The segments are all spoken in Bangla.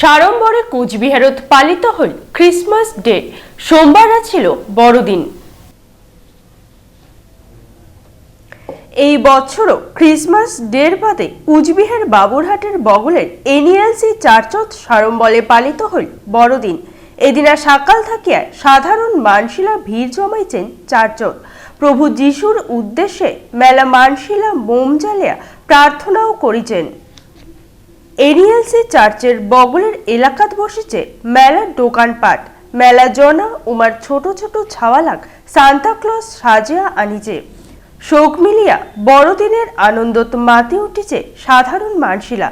সাড়ম্বরে কোচবিহারত পালিত হল ক্রিসমাস ডে সোমবার ছিল বড়দিন। এই বছরও ক্রিসমাস ডের বাদে কুচবিহার বাবুরহাটের বগলের এনএলসি চার্চত সাড়ম্বলে পালিত হল বড়দিন। এদিনা সকাল থাকিয়া সাধারণ মানশিলা ভিড় জমাইছেন চার্চত। প্রভু যিশুর উদ্দেশ্যে মেলা মানশিলা মোম জ্বালিয়া প্রার্থনাও করিছেন। এরিএলসি চার্চের বগলের এলাকাত বসেছে মেলার দোকানপাট মেলা জনা উমার ছোট ছোট ছাওয়ালাক সান্তাক্লজ সাজিয়া আনিছে। শোক মিলিয়া বড়দিনের আনন্দত মাতি উঠেছে সাধারণ মানসিলা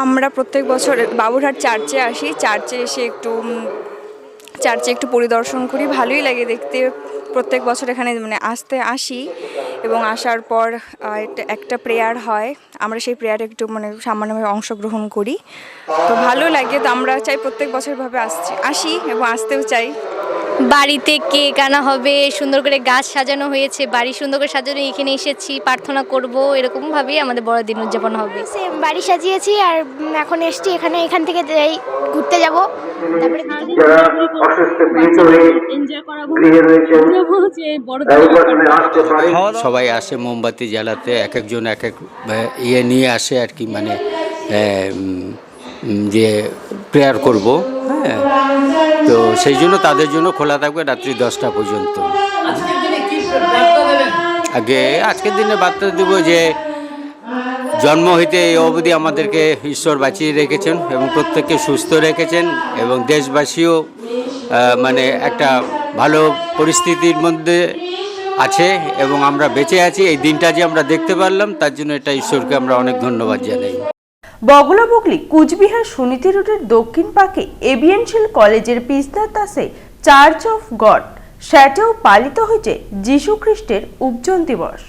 আমরা প্রত্যেক বছর বাবুরহাট চার্চে আসি। চার্চে এসে একটু চার্চে একটু পরিদর্শন করি, ভালোই লাগে দেখতে। প্রত্যেক বছর এখানে মানে আসতে আসি এবং আসার পর একটা- প্রেয়ার হয়। আমরা সেই প্রেয়ারে একটু মানে সামান্যভাবে অংশগ্রহণ করি। তো ভালো লাগে, তো আমরা চাই প্রত্যেক বছরভাবে আসছি, আসি এবং আসতেও চাই। বাড়িতে কেক আনা হবে সুন্দর করে গাছ সাজানো হয়েছে বাড়ি সুন্দর করে সাজানো এখানে এসেছি প্রার্থনা করব এরকম ভাবেই আমাদের বড়দিন উদযাপন হবে। সেম বাড়ি সাজিয়েছি আর এখন এসছি এখানে এখান থেকে যাই ঘুরতে যাব। তারপরে সবাই আসে মোমবাতি জ্বালাতে এক একজন এক এক ইয়ে নিয়ে আসে আর কি মানে যে প্রেয়ার করব হ্যাঁ। তো সেই জন্য তাদের জন্য খোলা থাকবে রাত্রি দশটা পর্যন্ত। আগে আজকের দিনে বার্তা দেব যে জন্ম হইতে এই অবধি আমাদেরকে ঈশ্বর বাঁচিয়ে রেখেছেন এবং প্রত্যেককে সুস্থ রেখেছেন এবং দেশবাসীও মানে একটা ভালো পরিস্থিতির মধ্যে আছে এবং আমরা বেঁচে আছি। এই দিনটা যে আমরা দেখতে পারলাম, তার জন্য এটা ঈশ্বরকে আমরা অনেক ধন্যবাদ জানাই। বগলা বগলি কুচবিহার সুনীতি রোডের দক্ষিণ পাকে এবিএনশিল কলেজের পিস্তার তাসে চার্চ অফ গড, স্যাটেও পালিত হয়েছে যীশু খ্রিস্টের উপজন দিবস।